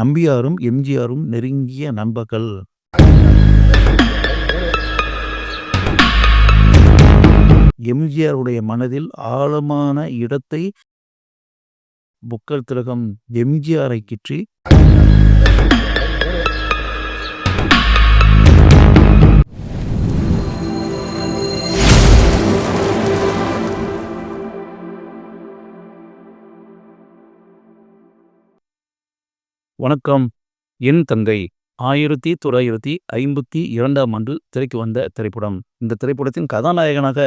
நம்பியாரும் எம்ஜிஆரும் நெருங்கிய நண்பர்கள். எம்ஜிஆருடைய மனதில் ஆழமான இடத்தை புக்கல் திலகம் எம்ஜிஆரை கிற்றி வணக்கம். என் தங்கை ஆயிரத்தி தொள்ளாயிரத்தி ஐம்பத்தி இரண்டாம் ஆண்டு திரைக்கு வந்த திரைப்படம். இந்த திரைப்படத்தின் கதாநாயகனாக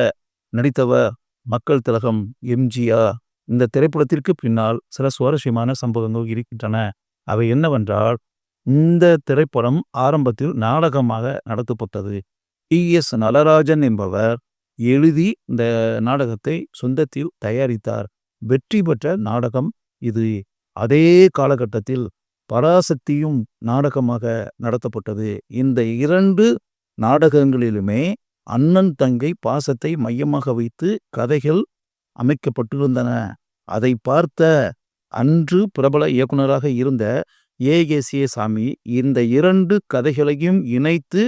நடித்தவர் மக்கள் திலகம் எம்ஜிஆர் இந்த திரைப்படத்திற்கு பின்னால் சில சுவாரஸ்யமான சம்பவங்கள் இருக்கின்றன. அவை என்னவென்றால் இந்த திரைப்படம் ஆரம்பத்தில் நாடகமாக நடத்தப்பட்டது. டி. எஸ். நலராஜன் என்பவர் எழுதி இந்த நாடகத்தை சொந்தத்தில் தயாரித்தார். வெற்றி பெற்ற நாடகம் இது. அதே காலகட்டத்தில் பராசக்தியும் நாடகமாக நடத்தப்பட்டது. இந்த இரண்டு நாடகங்களிலுமே அண்ணன் தங்கை பாசத்தை மையமாக வைத்து கதைகள் அமைக்கப்பட்டிருந்தன. அதை பார்த்த அன்று பிரபல இயக்குனராக இருந்த ஏ. ஏ சாமி இந்த இரண்டு கதைகளையும் இணைத்து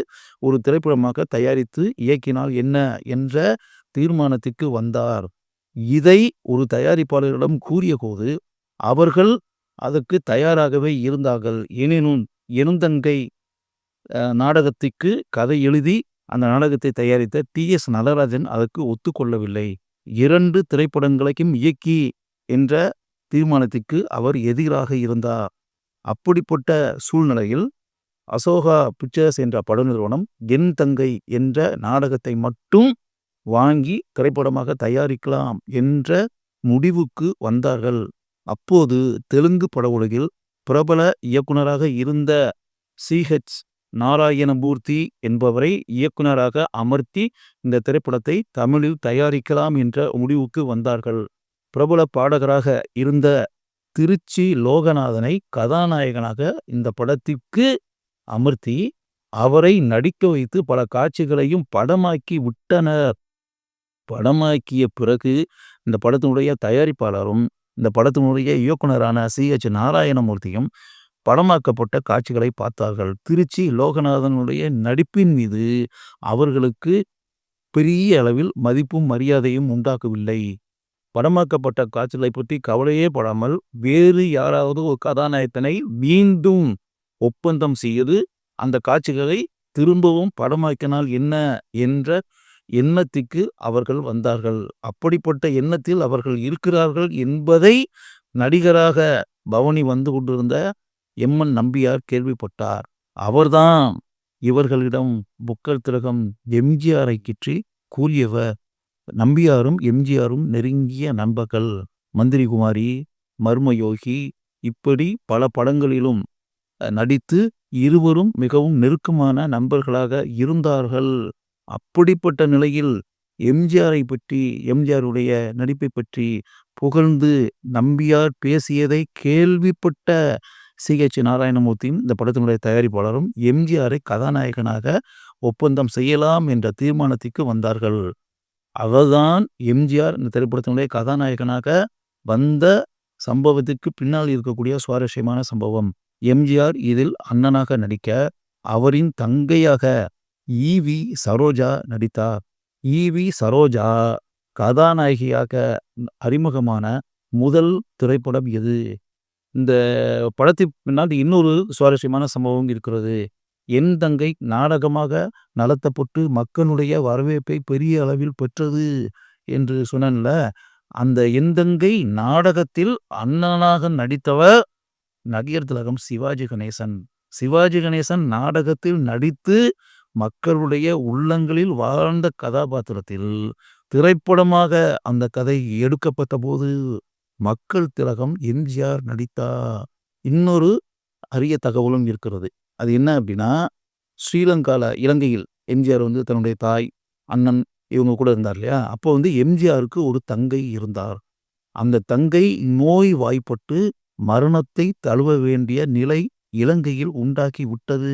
ஒரு திரைப்படமாக தயாரித்து இயக்கினால் என்ன என்ற தீர்மானத்திற்கு வந்தார். இதை ஒரு தயாரிப்பாளரிடம் கூறிய போது அவர்கள் அதற்கு தயாராகவே இருந்தார்கள். எனினும் எனுந்தங்கை நாடகத்திற்கு கதை எழுதி அந்த நாடகத்தை தயாரித்த டி. எஸ். நடராஜன் அதற்கு ஒத்துக்கொள்ளவில்லை. இரண்டு திரைப்படங்களையும் இயக்கி என்ற தீர்மானத்திற்கு அவர் எதிராக இருந்தார். அப்படிப்பட்ட சூழ்நிலையில் அசோகா பிக்சர்ஸ் என்ற பட நிறுவனம் என் தங்கை என்ற நாடகத்தை மட்டும் வாங்கி திரைப்படமாக தயாரிக்கலாம் என்ற முடிவுக்கு வந்தார்கள். அப்போது தெலுங்கு பட உலகில் பிரபல இயக்குனராக இருந்த சிஹெச் நாராயணமூர்த்தி என்பவரை இயக்குனராக அமர்த்தி இந்த திரைப்படத்தை தமிழில் தயாரிக்கலாம் என்ற முடிவுக்கு வந்தார்கள். பிரபல பாடகராக இருந்த திருச்சி லோகநாதனை கதாநாயகனாக இந்த படத்திற்கு அமர்த்தி அவரை நடிக்க வைத்து பல காட்சிகளையும் படமாக்கி விட்டனர். படமாக்கிய பிறகு இந்த படத்தினுடைய தயாரிப்பாளரும் இந்த படத்தினுடைய இயக்குனரான சி. எச். நாராயணமூர்த்தியும் படமாக்கப்பட்ட காட்சிகளை பார்த்தார்கள். திருச்சி லோகநாதனுடைய நடிப்பின் மீது அவர்களுக்கு பெரிய அளவில் மதிப்பும் மரியாதையும் உண்டாக்கவில்லை. படமாக்கப்பட்ட காட்சிகளை பற்றி கவலையே படாமல் வேறு யாராவது ஒரு கதாநாயகனை மீண்டும் ஒப்பந்தம் செய்து அந்த காட்சிகளை திரும்பவும் படமாக்கினால் என்ன என்ற எண்ணத்திற்கு அவர்கள் வந்தார்கள். அப்படிப்பட்ட எண்ணத்தில் அவர்கள் இருக்கிறார்கள் என்பதை நடிகராக பவனி வந்து கொண்டிருந்த எம்என் நம்பியார் கேள்விப்பட்டார். அவர்தான் இவர்களிடம் புக்கர் திலகம் எம்ஜிஆரை கிற்றி கூறியவர். நம்பியாரும் எம்ஜிஆரும் நெருங்கிய நண்பர்கள். மந்திரிகுமாரி மர்மயோகி இப்படி பல படங்களிலும் நடித்து இருவரும் மிகவும் நெருக்கமான நண்பர்களாக இருந்தார்கள். அப்படிப்பட்ட நிலையில் எம்ஜிஆரை பற்றி எம்ஜிஆருடைய நடிப்பை பற்றி புகழ்ந்து நம்பியார் பேசியதை கேள்விப்பட்ட சி ஹெச் நாராயணமூர்த்தியும் இந்த படத்தினுடைய தயாரிப்பாளரும் எம்ஜிஆரை கதாநாயகனாக ஒப்பந்தம் செய்யலாம் என்ற தீர்மானத்திற்கு வந்தார்கள். அவர்தான் எம்ஜிஆர் இந்த திரைப்படத்தினுடைய கதாநாயகனாக வந்த சம்பவத்திற்கு பின்னால் இருக்கக்கூடிய சுவாரஸ்யமான சம்பவம். எம்ஜிஆர் இதில் அண்ணனாக நடிக்க அவரின் தங்கையாக ஈவி சரோஜா நடித்தார் ஈவி சரோஜா கதாநாயகியாக அறிமுகமான முதல் திரைப்படம் எது? இந்த படத்தின் பின்னால் இன்னொரு சுவாரஸ்யமான சம்பவம் இருக்கிறது. என் தங்கை நாடகமாக நடத்தப்பட்டு மக்களுடைய வரவேற்பை பெரிய அளவில் பெற்றது என்று சொன்னேன்ல. அந்த என் தங்கை நாடகத்தில் அண்ணனாக நடித்தவர் நடிகர் திலகம் சிவாஜி கணேசன். சிவாஜி கணேசன் நாடகத்தில் நடித்து மக்களுடைய உள்ளங்களில் வாழ்ந்த கதாபாத்திரத்தில் திரைப்படமாக அந்த கதை எடுக்கப்பட்ட போது மக்கள் திலகம் எம்ஜிஆர் நடித்தா இன்னொரு அரிய தகவலும் இருக்கிறது. அது என்ன அப்படின்னா ஸ்ரீலங்கால இலங்கையில் எம்ஜிஆர் வந்து தன்னுடைய தாய் அண்ணன் இவங்க கூட இருந்தார் இல்லையா? அப்போ வந்து எம்ஜிஆருக்கு ஒரு தங்கை இருந்தார். அந்த தங்கை நோய் வாய்ப்பட்டு மரணத்தை தழுவ வேண்டிய நிலை இலங்கையில் உண்டாக்கி விட்டது.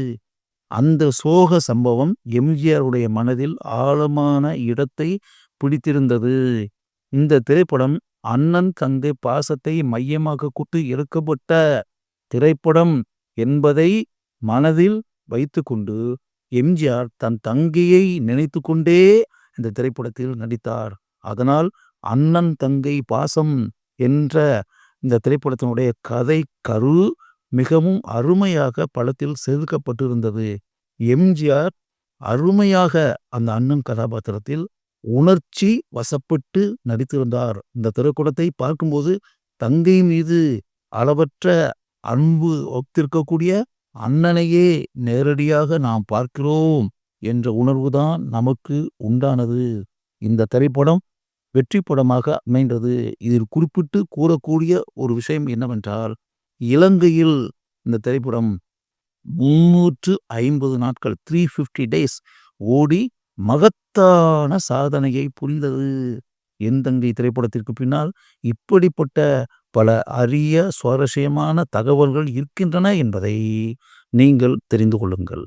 அந்த சோக சம்பவம் எம்ஜிஆருடைய மனதில் ஆழமான இடத்தை பிடித்திருந்தது. இந்த திரைப்படம் அண்ணன் தந்தை பாசத்தை மையமாக கூட்டு எடுக்கப்பட்ட திரைப்படம் என்பதை மனதில் வைத்துக்கொண்டு எம்ஜிஆர் தன் தங்கையை நினைத்து கொண்டே இந்த திரைப்படத்தில் நடித்தார். அதனால் அண்ணன் தங்கை பாசம் என்ற இந்த திரைப்படத்தினுடைய கதை கரு மிகவும் அருமையாக படத்தில் செதுக்கப்பட்டிருந்தது. எம்ஜிஆர் அருமையாக அந்த அண்ணன் கதாபாத்திரத்தில் உணர்ச்சி வசப்பட்டு நடித்திருந்தார். இந்த திரைப்படத்தை பார்க்கும்போது தங்கை மீது அளவற்ற அன்பு ஒத்திருக்கக்கூடிய அண்ணனையே நேரடியாக நாம் பார்க்கிறோம் என்ற உணர்வுதான் நமக்கு உண்டானது. இந்த திரைப்படம் வெற்றி படமாக அமைந்தது. இதில் குறிப்பிட்டு கூறக்கூடிய ஒரு விஷயம் என்னவென்றால் இலங்கையில் இந்த திரைப்படம் முன்னூற்று ஐம்பது நாட்கள் த்ரீ ஃபிஃப்டி டேஸ் ஓடி மகத்தான சாதனையை புரிந்தது. எந்தங்கை திரைப்படத்திற்கு பின்னால் இப்படிப்பட்ட பல அரிய சுவாரஸ்யமான தகவல்கள் இருக்கின்றன என்பதை நீங்கள் தெரிந்து கொள்ளுங்கள்.